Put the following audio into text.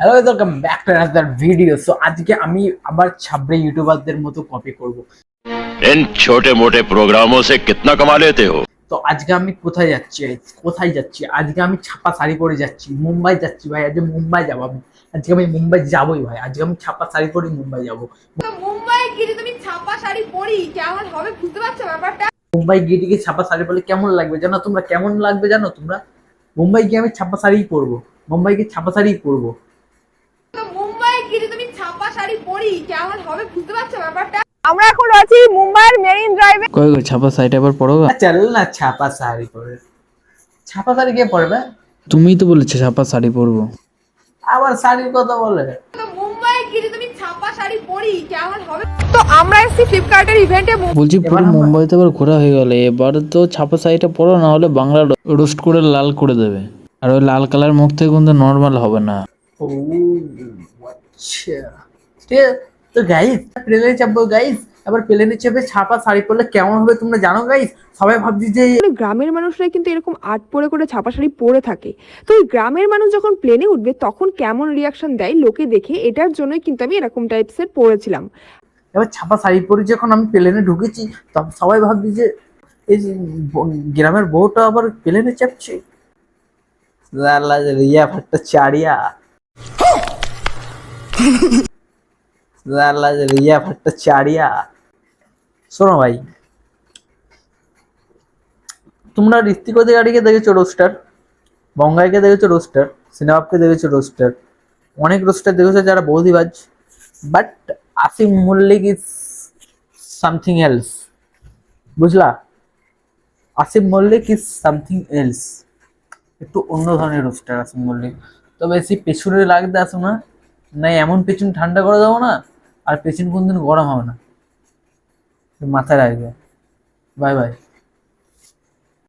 hello welcome back to another video so আজকে আমি আবার ছাবড়ে ইউটিউবারদের মতো কপি করব इन छोटे मोटे प्रोग्रामों से कितना कमा लेते हो তো আজকে আমি কোথায় যাচ্ছি কোথায় যাচ্ছি আজকে আমি ছাপা শাড়ি পরে যাচ্ছি মুম্বাই যাচ্ছি ভাই আজকে মুম্বাই যাবো আমি আজকে আমি মুম্বাই যাবোই ভাই আজকে আমি ছাপা শাড়ি পরে মুম্বাই যাবো তো মুম্বাই গিয়ে যদি আমি ছাপা শাড়ি পরি কেমন হবে বুঝতে পারছো ব্যাপারটা মুম্বাই গিয়ে টিকে ছাপা শাড়ি পরলে কেমন লাগবে জানো তোমরা কেমন লাগবে জানো তোমরা মুম্বাই গিয়ে আমি ছাপা শাড়িই পরবো মুম্বাই গিয়ে ছাপা শাড়িই পরবো তো মুম্বাই গিয়ে ছাপা শাড়ি পরি কেমন হবে? বুঝতে পারছ ব্যাপারটা? আমরা এখন রয়েছি মুম্বাইয়ের মেরিন ড্রাইভে। কই গো ছাপা সাইড আবার গা? চল না ছাপা শাড়ি পরে। ছাপা শাড়ি কে পরবে? তুমিই তো বলেছ ছাপা শাড়ি পরবো। আবার শাড়ির কথা বলে। তো মুম্বাই আমি ছাপা শাড়ি পরি কেমন হবে? তো আমরা এসেছি ফ্লিপকার্টের ইভেন্টে বলছি পুরো মুম্বাইতে আবার ঘোরা হয়ে গেল। এবার তো ছাপা শাড়িটা পরো না হলে বাংলা রোস্ট করে লাল করে দেবে। আর ওই লাল কালার মুখ থেকে কিন্তু নর্মাল হবে না। ও আচ্ছা ঠিক আছে? তো গাইস প্লেনে চাপবো গাইস আবার প্লেনে চেপে ছাপা শাড়ি পরলে কেমন হবে তোমরা জানো গাইস সবাই ভাবছি যে মানে গ্রামের মানুষরাই কিন্তু এরকম আট পরে করে ছাপা শাড়ি পরে থাকে। তো ওই গ্রামের মানুষ যখন প্লেনে উঠবে তখন কেমন রিয়াকশন দেয় লোকে দেখে এটার জন্যই কিন্তু আমি এরকম টাইপসের পরেছিলাম। এবার ছাপা শাড়ি পরে যখন আমি প্লেনে ঢুকেছি তখন সবাই ভাবছি যে এই গ্রামের বউটা আবার প্লেনে চাপছে। রিয়া লালা রিয়া ফাট্টা চাড়িয়া। শোনো ভাই, তোমরা ঋত্বিক অধিকারীকে দেখেছ রোস্টার বঙ্গাইকে দেখেছ রোস্টার সিনেমাপকে দেখেছ রোস্টার অনেক রোস্টার দেখেছ যারা বৌদিবাজ but Asim Mallick is something else বুঝলা? Asim Mallick is something else একটু অন্য ধরনের রোস্টার আসিম মল্লিক। তো বেশি পেছনে লাগতে আসো না। না, এমন পেছন ঠান্ডা করে দেবো না, আর পেছন কোনদিন গরম হবে না। মাথায় রাখবে। Bye bye.